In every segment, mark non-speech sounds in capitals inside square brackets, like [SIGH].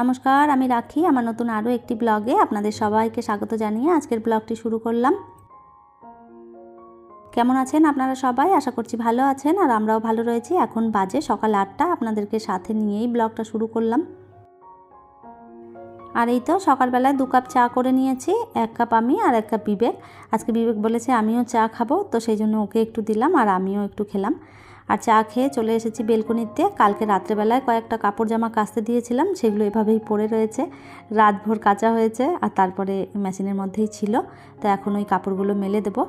নমস্কার, আমি রাখি। আমার নতুন আরও একটি ব্লগে আপনাদের সবাইকে স্বাগত জানিয়ে আজকের ব্লগটি শুরু করলাম। কেমন আছেন আপনারা সবাই? আশা করছি ভালো আছেন আর আমরাও ভালো রয়েছি। এখন বাজে সকাল আটটা। আপনাদেরকে সাথে নিয়েই ব্লগটা শুরু করলাম। আর এই তো সকালবেলায় দু কাপ চা করে নিয়েছি, এক কাপ আমি আর এক কাপ বিবেক। আজকে বিবেক বলেছে, আমিও চা খাব। তো সেই জন্য ওকে একটু দিলাম আর আমিও একটু খেলাম। আর চা খেয়ে চলে এসেছি বেলকনিতে। কালকে রাত্রেবেলায় কয়েকটা কাপড় জামা কাচতে দিয়েছিলাম, সেগুলো এভাবেই পড়ে রয়েছে। রাতভর কাচা হয়েছে আর তারপরে মেশিনের মধ্যেই ছিল, তো এখন ওই কাপড়গুলো মেলে দেবো।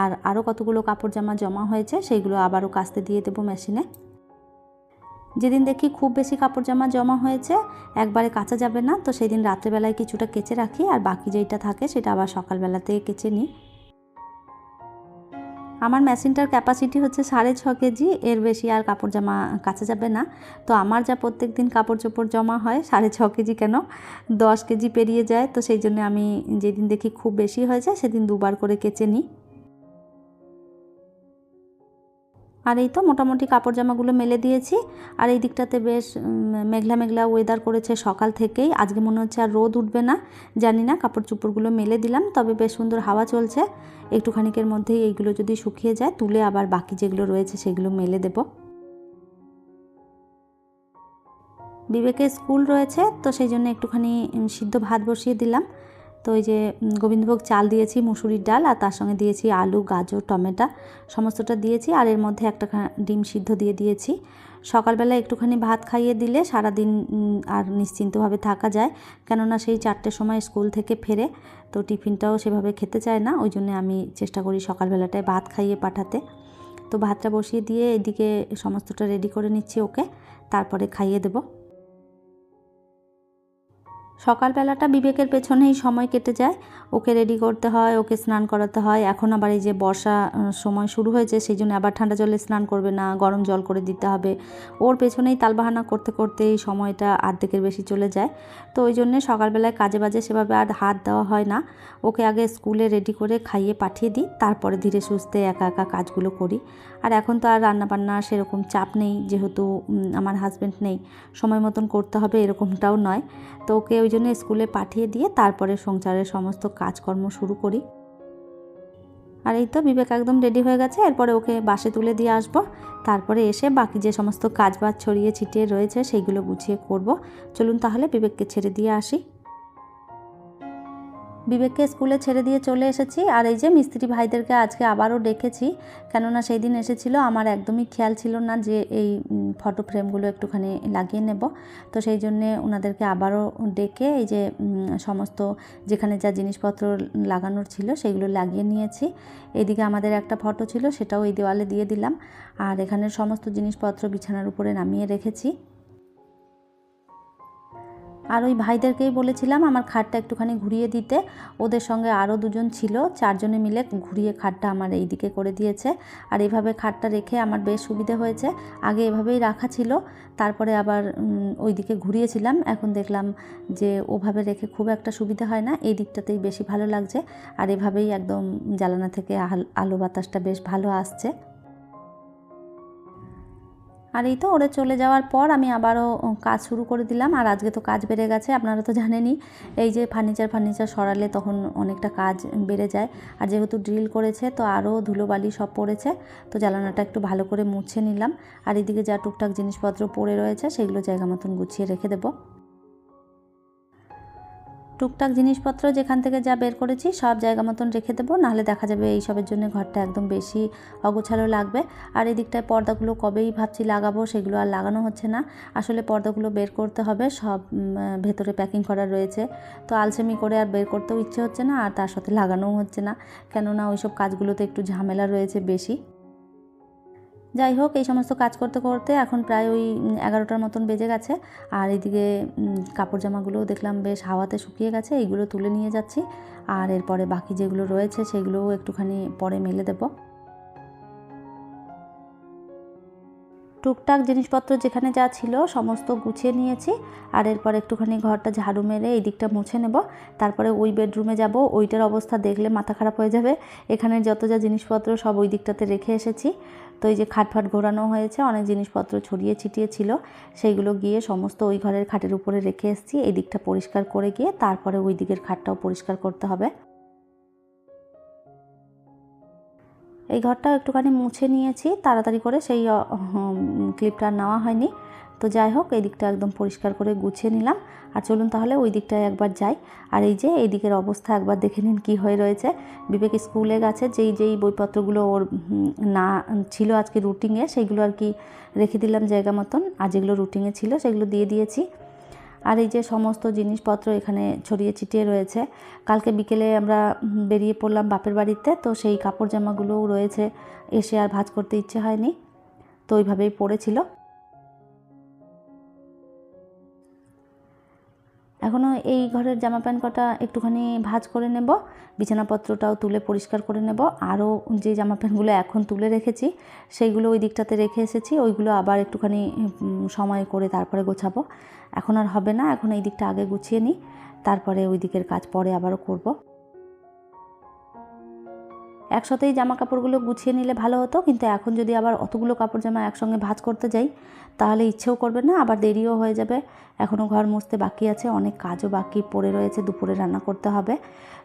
আর আরও কতগুলো কাপড় জামা জমা হয়েছে সেইগুলো আবারও কাচতে দিয়ে দেবো মেশিনে। যেদিন দেখি খুব বেশি কাপড় জামা জমা হয়েছে, একবারে কাচা যাবে না, তো সেই দিন রাত্রেবেলায় কিছুটা কেচে রাখি, আর বাকি যেইটা থাকে সেটা আবার সকালবেলাতে কেচে নিই। আমার মেশিনটার ক্যাপাসিটি হচ্ছে সাড়ে ছ কেজি, এর বেশি আর কাপড় জামা কাছে যাবে না। তো আমার যা প্রত্যেক দিন কাপড় চোপড় জমা হয়, সাড়ে ছ কেজি কেন? দশ কেজি পেরিয়ে যায়, তো সেই জন্য আমি যেদিন দেখি খুব বেশি হয়ে যায় সেদিন দুবার করে কেচে নিই। আর এই তো মোটামুটি কাপড় জামাগুলো মেলে দিয়েছি। আর এই দিকটাতে বেশ মেঘলা মেঘলা ওয়েদার করেছে সকাল থেকেই। আজকে মনে হচ্ছে আর রোদ উঠবে না, জানি না, কাপড় চোপড়গুলো মেলে দিলাম, তবে বেশ সুন্দর হাওয়া চলছে। একটুখানিকের মধ্যেই এইগুলো যদি শুকিয়ে যায়, তুলে আবার বাকি যেগুলো রয়েছে সেগুলো মেলে দেব। বিবেকের স্কুল রয়েছে, তো সেই জন্য একটুখানি সিদ্ধ ভাত বসিয়ে দিলাম। তো ওই যে গোবিন্দভোগ চাল দিয়েছি, মুসুরির ডাল, আর তার সঙ্গে দিয়েছি আলু, গাজর, টমেটো, সমস্তটা দিয়েছি, আর এর মধ্যে একটা ডিম সিদ্ধ দিয়ে দিয়েছি। সকালবেলা একটুখানি ভাত খাইয়ে দিলে সারাদিন আর নিশ্চিন্তভাবে থাকা যায়। কেননা সেই চারটের সময় স্কুল থেকে ফেরে, তো টিফিনটাও সেভাবে খেতে চায় না, ওই জন্য আমি চেষ্টা করি সকালবেলাটায় ভাত খাইয়ে পাঠাতে। তো ভাতটা বসিয়ে দিয়ে এদিকে সমস্তটা রেডি করে নিচ্ছি ওকে, তারপরে খাইয়ে দেবো। সকালবেলাটা বিবেকের পেছনেই সময় কেটে যায়। ওকে রেডি করতে হয়, ওকে স্নান করাতে হয়। এখন আবার এই যে বর্ষা সময় শুরু হয়েছে, সেই জন্য আবার ঠান্ডা জলে স্নান করবে না, গরম জল করে দিতে হবে। ওর পেছনেই তালবাহানা করতে করতে এই সময়টা আর্ধেকের বেশি চলে যায়। তো ওই জন্যে সকালবেলায় কাজে বাজে সেভাবে আর হাত দেওয়া হয় না। ওকে আগে স্কুলে রেডি করে খাইয়ে পাঠিয়ে দিই, তারপরে ধীরে সুস্থে একা একা কাজগুলো করি। আর এখন তো আর রান্নাবান্না সেরকম চাপ নেই, যেহেতু আমার হাজব্যান্ড নেই, সময় মতন করতে হবে এরকমটাও নয়। তো ওকে ওই জন্য স্কুলে পাঠিয়ে দিয়ে তারপরে সংসারের সমস্ত কাজকর্ম শুরু করি। আর এই তো বিবেক একদম রেডি হয়ে গেছে, এরপরে ওকে বাসে তুলে দিয়ে আসব। তারপরে এসে বাকি যে সমস্ত কাজ বাজ ছড়িয়ে ছিটিয়ে রয়েছে, সেইগুলো গুছিয়ে করব। চলুন তাহলে বিবেককে ছেড়ে দিয়ে আসি। বিবেককে স্কুলে ছেড়ে দিয়ে চলে এসেছি। আর এই যে মিস্ত্রি ভাইদেরকে আজকে আবারও ডেকেছি, কেননা সেই দিন এসেছিল, আমার একদমই খেয়াল ছিল না যে এই ফটো ফ্রেমগুলো একটুখানি লাগিয়ে নেব। তো সেই জন্যে ওনাদেরকে আবারও ডেকে এই যে সমস্ত যেখানে যা জিনিসপত্র লাগানোর ছিল সেগুলো লাগিয়ে নিয়েছি। এদিকে আমাদের একটা ফটো ছিল, সেটাও এই দেওয়ালে দিয়ে দিলাম। আর এখানের সমস্ত জিনিসপত্র বিছানার উপরে নামিয়ে রেখেছি। আর ওই ভাইদেরকেই বলেছিলাম আমার খাটটা একটুখানি ঘুরিয়ে দিতে। ওদের সঙ্গে আরও দুজন ছিল, চারজনে মিলে ঘুরিয়ে খাটটা আমার এই দিকে করে দিয়েছে। আর এভাবে খাটটা রেখে আমার বেশ সুবিধে হয়েছে। আগে এভাবেই রাখা ছিল, তারপরে আবার ওই দিকে ঘুরিয়েছিলাম। এখন দেখলাম যে ওভাবে রেখে খুব একটা সুবিধা হয় না, এই দিকটাতেই বেশি ভালো লাগছে। আর এভাবেই একদম জ্বালানা থেকে আলো বাতাসটা বেশ ভালো আসছে। আর এই তো ওরে চলে যাওয়ার পর আমি আবারও কাজ শুরু করে দিলাম। আর আজকে তো কাজ বেড়ে গেছে, আপনারা তো জানেনই। এই যে ফার্নিচার ফার্নিচার সরালে তখন অনেকটা কাজ বেড়ে যায়। আর যেহেতু ড্রিল করেছে, তো আরও ধুলোবালি সব পড়েছে। তো জ্বালানাটা একটু ভালো করে মুছে নিলাম। আর এদিকে যা টুকটাক জিনিসপত্র পড়ে রয়েছে, সেগুলো জায়গা মতন গুছিয়ে রেখে দেবো। টুকটাক জিনিসপত্র যেখান থেকে যা বের করেছি সব জায়গা মতন রেখে দেবো, নাহলে দেখা যাবে এইসবের জন্য ঘরটা একদম বেশি অগোছালো লাগবে। আর এদিকটায় পর্দাগুলো কবেই ভাবছি লাগাবো সেগুলো আর লাগানো হচ্ছে না। আসলে পর্দাগুলো বের করতে হবে, সব ভেতরে প্যাকিং করা রয়েছে। তো আলসেমি করে আর বের করতেও ইচ্ছে হচ্ছে না, আর তার সাথে লাগানোও হচ্ছে না। কেননা ওইসব কাজগুলোতে একটু ঝামেলা রয়েছে বেশি। যাই হোক, এই সমস্ত কাজ করতে করতে এখন প্রায় ওই এগারোটার মতন বেজে গেছে। আর এদিকে কাপড় জামাগুলোও দেখলাম বেশ হাওয়াতে শুকিয়ে গেছে, এইগুলো তুলে নিয়ে যাচ্ছি। আর এরপরে বাকি যেগুলো রয়েছে, সেগুলোও একটুখানি পরে মেলে দেবো। টুকটাক জিনিসপত্র যেখানে যা ছিল, সমস্ত গুছিয়ে নিয়েছি। আর এরপর একটুখানি ঘরটা ঝাড়ু মেরে এই দিকটা মুছে নেব। তারপরে ওই বেডরুমে যাব। ওইটার অবস্থা দেখলে মাথা খারাপ হয়ে যাবে। এখানে যত যা জিনিসপত্র, সব ওই দিকটাতে রেখে এসেছি। তো এই যে খাট ফাট ঘোরানো হয়েছে, অনেক জিনিসপত্র ছড়িয়ে ছিটিয়ে ছিল, সেইগুলো গিয়ে সমস্ত ওই ঘরের খাটের উপরে রেখে এসেছি। এই দিকটা পরিষ্কার করে গিয়ে তারপরে ওই দিকের খাটটাও পরিষ্কার করতে হবে। এই ঘরটাও একটুখানি মুছে নিয়েছি, তাড়াতাড়ি করে সেই ক্লিপটা নেওয়া হয়নি। তো যাই হোক, এই দিকটা একদম পরিষ্কার করে গুছিয়ে নিলাম। আর চলুন তাহলে ওই দিকটায় একবার যাই। আর এই যে এই দিকের অবস্থা, একবার দেখে নিন কী হয়ে রয়েছে। বিবেক স্কুলে গেছে, যেই যেই বইপত্রগুলো ওর না, ছিল আজকে রুটিনে সেইগুলো আর কি রেখে দিলাম জায়গা মতন। আর যেগুলো রুটিনে ছিল, সেগুলো দিয়ে দিয়েছি। আর এই যে সমস্ত জিনিসপত্র এখানে ছড়িয়ে ছিটিয়ে রয়েছে। কালকে বিকেলে আমরা বেরিয়ে পড়লাম বাপের বাড়িতে, তো সেই কাপড় জামাগুলোও রয়েছে। এসে আর ভাঁজ করতে ইচ্ছে হয়নি, তো ওইভাবেই পড়েছিল। এখনও এই ঘরের জামা প্যান্ট কটা একটুখানি ভাজ করে নেব, বিছানাপত্রটাও তুলে পরিষ্কার করে নেব। আরও যে জামা প্যান্টগুলো এখন তুলে রেখেছি, সেইগুলো ওই দিকটাতে রেখে এসেছি, ওইগুলো আবার একটুখানি সময় করে তারপরে গোছাবো। এখন আর হবে না, এখন এই দিকটা আগে গুছিয়ে নিই, তারপরে ওই দিকের কাজ পরে আবারও করব। একসাথেই জামা কাপড়গুলো গুছিয়ে নিলে ভালো হতো, কিন্তু এখন যদি আবার অতগুলো কাপড় জামা একসঙ্গে ভাজ করতে যাই, তাহলে ইচ্ছেও করবে না, আবার দেরিও হয়ে যাবে। এখনও ঘর মুছতে বাকি আছে, অনেক কাজও বাকি পড়ে রয়েছে, দুপুরে রান্না করতে হবে।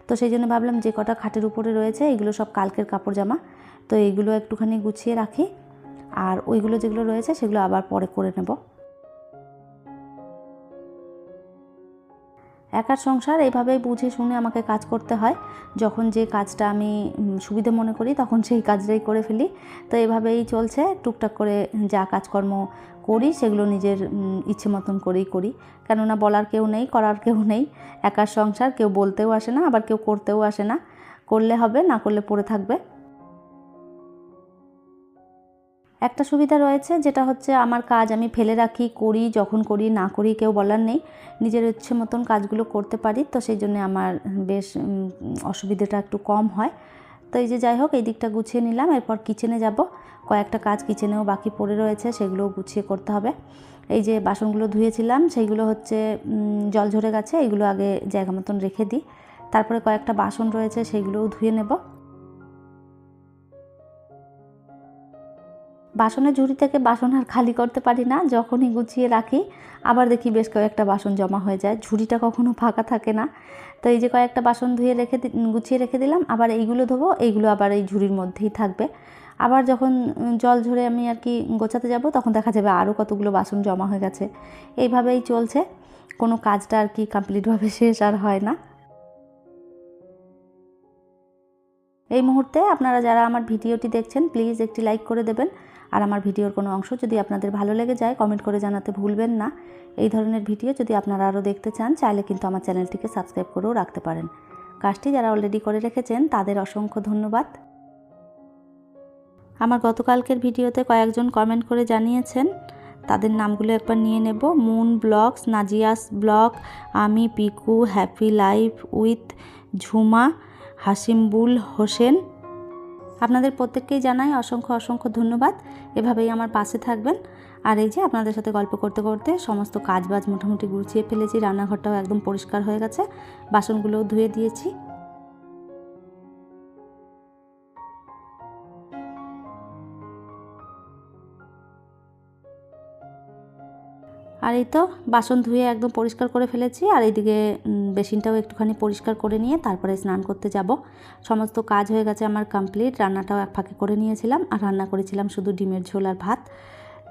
তো সেই জন্য ভাবলাম যে কটা খাটের উপরে রয়েছে, এগুলো সব কালকের কাপড় জামা। তো এইগুলো একটুখানি গুছিয়ে রাখি, আর ওইগুলো যেগুলো রয়েছে সেগুলো আবার পরে করে নেব। একার সংসার, এইভাবেই বুঝে শুনে আমাকে কাজ করতে হয়। যখন যে কাজটা আমি সুবিধে মনে করি, তখন সেই কাজটাই করে ফেলি। তো এভাবেই চলছে, টুকটাক করে যা কাজকর্ম করি, সেগুলো নিজের ইচ্ছে মতন করেই করি। কেননা বলার কেউ নেই, করার কেউ নেই। একার সংসার, কেউ বলতেও আসে না, আবার কেউ করতেও আসে না। করলে হবে, না করলে পড়ে থাকবে। একটা সুবিধা রয়েছে, যেটা হচ্ছে আমার কাজ আমি ফেলে রাখি, করি, যখন করি, না করি কেউ বলার নেই। নিজের ইচ্ছে মতন কাজগুলো করতে পারি, তো সেই জন্য আমার বেশ অসুবিধাটা একটু কম হয়। তো এই যে যাই হোক, এই দিকটা গুছিয়ে নিলাম, এরপর কিচেনে যাব। কয়েকটা কাজ কিচেনেও বাকি পড়ে রয়েছে, সেগুলোও গুছিয়ে করতে হবে। এই যে বাসনগুলো ধুয়েছিলাম, সেইগুলো হচ্ছে জল ঝরে গেছে, এগুলো আগে জায়গা মতন রেখে দিই। তারপরে কয়েকটা বাসন রয়েছে সেইগুলোও ধুয়ে নেব। বাসনের ঝুড়ি থেকে বাসন আর খালি করতে পারি না, যখনই গুছিয়ে রাখি, আবার দেখি বেশ কয়েকটা বাসন জমা হয়ে যায়। ঝুড়িটা কখনো ফাঁকা থাকে না। তো এই যে কয়েকটা বাসন ধুয়ে রেখে গুছিয়ে রেখে দিলাম, আবার এইগুলো ধোবো, এইগুলো আবার এই ঝুড়ির মধ্যেই থাকবে। আবার যখন জল ঝরে আমি আর কি গোছাতে যাব, তখন দেখা যাবে আরও কতগুলো বাসন জমা হয়ে গেছে। এইভাবেই চলছে। কোনো কাজটা আর কি কমপ্লিটভাবে [LAUGHS] শেষ আর হয় না। এই মুহূর্তে আপনারা যারা আমার ভিডিওটি দেখছেন, প্লিজ একটি লাইক করে দেবেন। আর আমার ভিডিওর কোনো অংশ যদি আপনাদের ভালো লেগে যায় কমেন্ট করে জানাতে ভুলবেন না। এই ধরনের ভিডিও যদি আপনারা আরও দেখতে চান, চাইলে কিন্তু আমার চ্যানেলটিকে সাবস্ক্রাইব করেও রাখতে পারেন। কাজটি যারা অলরেডি করে রেখেছেন, তাদের অসংখ্য ধন্যবাদ। আমার গতকালকের ভিডিওতে কয়েকজন কমেন্ট করে জানিয়েছেন, তাদের নামগুলো একবার নিয়ে নেব। মুন ব্লগস নাজিয়াস ব্লগ আমি Piku happy life with Jhuma Hasimbul Hossain আপনাদের প্রত্যেককেই জানাই অসংখ্য অসংখ্য ধন্যবাদ। এভাবেই আমার পাশে থাকবেন। আর এই যে আপনাদের সাথে গল্প করতে করতে সমস্ত কাজ বাজ মোটামুটি গুছিয়ে ফেলেছি, রান্নাঘরটাও একদম পরিষ্কার হয়ে গেছে, বাসনগুলোও ধুয়ে দিয়েছি। আর এই তো বাসন ধুয়ে একদম পরিষ্কার করে ফেলেছি, আর এইদিকে বেসিনটাও একটুখানি পরিষ্কার করে নিয়ে তারপরে স্নান করতে যাব। সমস্ত কাজ হয়ে গেছে আমার কমপ্লিট রান্নাটাও এক ফাঁকে করে নিয়েছিলাম আর রান্না করেছিলাম শুধু ডিমের ঝোল আর ভাত।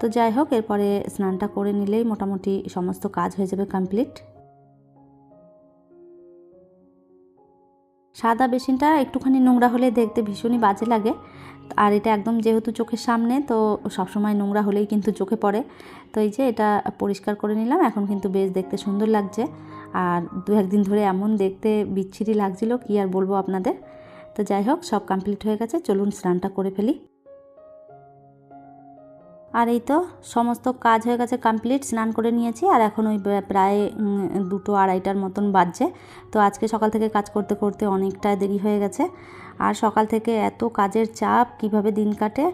তো যাই হোক, এরপরে স্নানটা করে নিলেই মোটামুটি সমস্ত কাজ হয়ে যাবে কমপ্লিট সাদা বেসিনটা একটুখানি নোংরা হলে দেখতে ভীষণই বাজে লাগে। আর এটা একদম যেহেতু চোখের সামনে, তো সবসময় নোংরা হলেই কিন্তু চোখে পড়ে। তো এই যে এটা পরিষ্কার করে নিলাম, এখন কিন্তু বেশ দেখতে সুন্দর লাগছে। আর দু একদিন ধরে এমন দেখতে বিচ্ছিরি লাগছিল, কি আর বলব আপনাদের? তো যাই হোক, সব কমপ্লিট হয়ে গেছে, চলুন স্নানটা করে ফেলি। আর এই তো, সমস্ত কাজ হয়ে গেছে কমপ্লিট স্নান করে নিয়েছি, আর এখন ওই প্রায় দুটো আড়াইটার মতন বাজছে। তো আজকে সকাল থেকে কাজ করতে করতে অনেকটা দেরি হয়ে গেছে, আর সকাল থেকে এত কাজের চাপ, কীভাবে দিন কাটে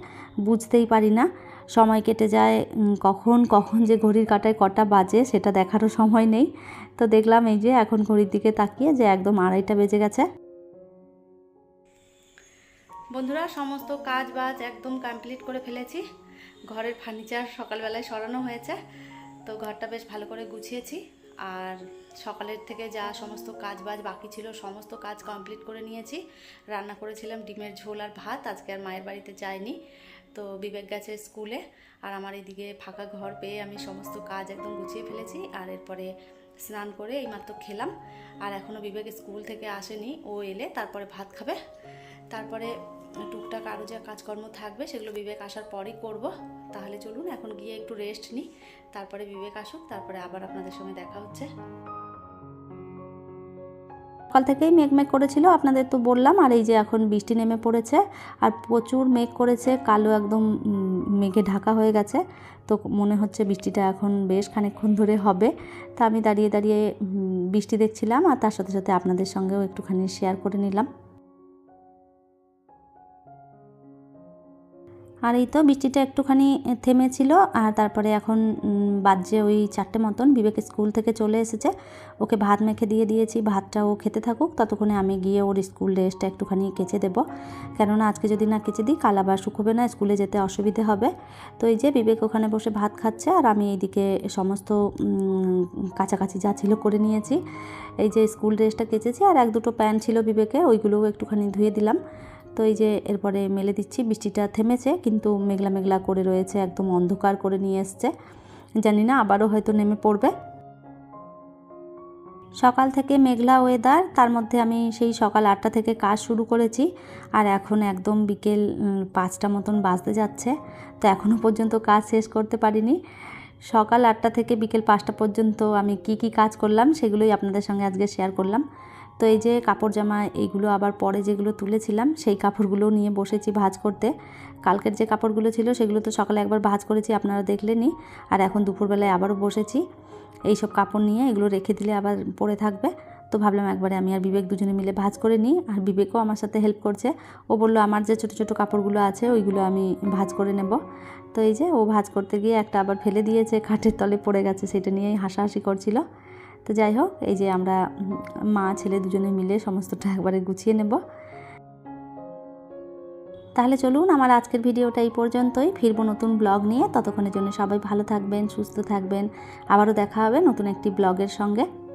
বুঝতেই পারি না। সময় কেটে যায় কখন কখন যে ঘড়ির কাটায় কটা বাজে, সেটা দেখারও সময় নেই। তো দেখলাম এই যে এখন ঘড়ির দিকে তাকিয়ে যে একদম আড়াইটা বেজে গেছে। বন্ধুরা, সমস্ত কাজ বাজ একদম কমপ্লিট করে ফেলেছি। ঘরের ফার্নিচার সকালবেলায় সরানো হয়েছে। তো ঘরটা বেশ ভালো করে গুছিয়েছি। আর সকালের থেকে যা সমস্ত কাজ বাজ বাকি ছিল, সমস্ত কাজ কমপ্লিট করে নিয়েছি। রান্না করেছিলাম ডিমের ঝোল আর ভাত, আজকে আর মায়ের বাড়িতে যাইনি। তো বিবেক গেছে স্কুলে। আর আমার এদিকে ফাঁকা ঘর পেয়ে আমি সমস্ত কাজ একদম গুছিয়ে ফেলেছি। আর এরপরে স্নান করে এইমাত্র খেলাম। আর এখনও বিবেক স্কুল থেকে আসেনি, ও এলে তারপরে ভাত খাবে। তারপরে টুকটাক আরও যা কাজকর্ম থাকবে সেগুলো বিবেক আসার পরই করব। তাহলে চলুন, এখন গিয়ে একটু রেস্ট নিই তারপরে বিবেক আসুক, তারপরে আবার আপনাদের সঙ্গে দেখা হচ্ছে। সকাল থেকেই মেঘ মেঘ করেছিল, আপনাদের তো বললাম, আর এই যে এখন বৃষ্টি নেমে পড়েছে, আর প্রচুর মেঘ করেছে, কালো একদম মেঘে ঢাকা হয়ে গেছে, তো মনে হচ্ছে বৃষ্টিটা এখন বেশ খানিকক্ষণ ধরে হবে, তা আমি দাঁড়িয়ে দাঁড়িয়ে বৃষ্টি দেখছিলাম, আর তার সাথে সাথে আপনাদের সঙ্গেও একটুখানি শেয়ার করে নিলাম। আর এই তো বৃষ্টিটা একটুখানি থেমেছিল আর তারপরে এখন বাজছে ওই চারটে মতন। বিবেক স্কুল থেকে চলে এসেছে। ওকে ভাত মেখে দিয়ে দিয়েছি, ভাতটা ও খেতে থাকুক। ততক্ষণে আমি গিয়ে ওর স্কুল ড্রেসটা একটুখানি কেচে দেবো। কেননা আজকে যদি না কেচে দিই, কাল আবার শুকোবে না, স্কুলে যেতে অসুবিধে হবে। তো এই যে বিবেক ওখানে বসে ভাত খাচ্ছে আর আমি এইদিকে সমস্ত কাছাকাছি যা ছিল করে নিয়েছি। এই যে স্কুল ড্রেসটা কেচেছি আর এক দুটো প্যান্ট ছিল বিবেকের, ওইগুলোও একটুখানি ধুয়ে দিলাম। তো এই যে এরপরে মেলে দিচ্ছি, বৃষ্টিটা থেমেছে, কিন্তু মেঘলা মেঘলা করে রয়েছে, একদম অন্ধকার করে নিয়ে এসছে। জানি না, আবারও হয়তো নেমে পড়বে। সকাল থেকে মেঘলা ওয়েদার তার মধ্যে আমি সেই সকাল আটটা থেকে কাজ শুরু করেছি, আর এখন একদম বিকেল পাঁচটা মতন বাজতে যাচ্ছে। তো এখনও পর্যন্ত কাজ শেষ করতে পারিনি। সকাল আটটা থেকে বিকেল পাঁচটা পর্যন্ত আমি কি কি কাজ করলাম, সেগুলোই আপনাদের সঙ্গে আজকে শেয়ার করলাম। তো এই যে কাপড় জামা এইগুলো আবার পরে যেগুলো তুলেছিলাম, সেই কাপড়গুলো নিয়ে বসেছি ভাজ করতে। কালকের যে কাপড়গুলো ছিল সেগুলো তো সকালে একবার ভাজ করেছি, আপনারা দেখলেনই আর এখন দুপুরবেলায় আবারও বসেছি। এইসব কাপড় নিয়ে এগুলো রেখে দিলে আবার পরে থাকবে। তো ভাবলাম একবারে আমি আর বিবেক দুজনে মিলে ভাজ করে নিই। আর বিবেকও আমার সাথে হেল্প করছে। ও বলল, আমার যে ছোটো ছোটো কাপড়গুলো আছে ওইগুলো আমি ভাজ করে নেব। তো এই যে ও ভাজ করতে গিয়ে একটা আবার ফেলে দিয়েছে, খাটের তলে পড়ে গেছে, সেটা নিয়েই হাসাহাসি করছিল। তো যাই হোক, এই যে আমরা মা, ছেলে দুজনে মিলে সমস্তটা একবারে গুছিয়ে নেব। তাহলে চলুন, আমার আজকের ভিডিওটা এই পর্যন্তই। ফিরবো নতুন ব্লগ নিয়ে। ততক্ষণের জন্য সবাই ভালো থাকবেন, সুস্থ থাকবেন। আবারও দেখা হবে নতুন একটি ব্লগের সঙ্গে।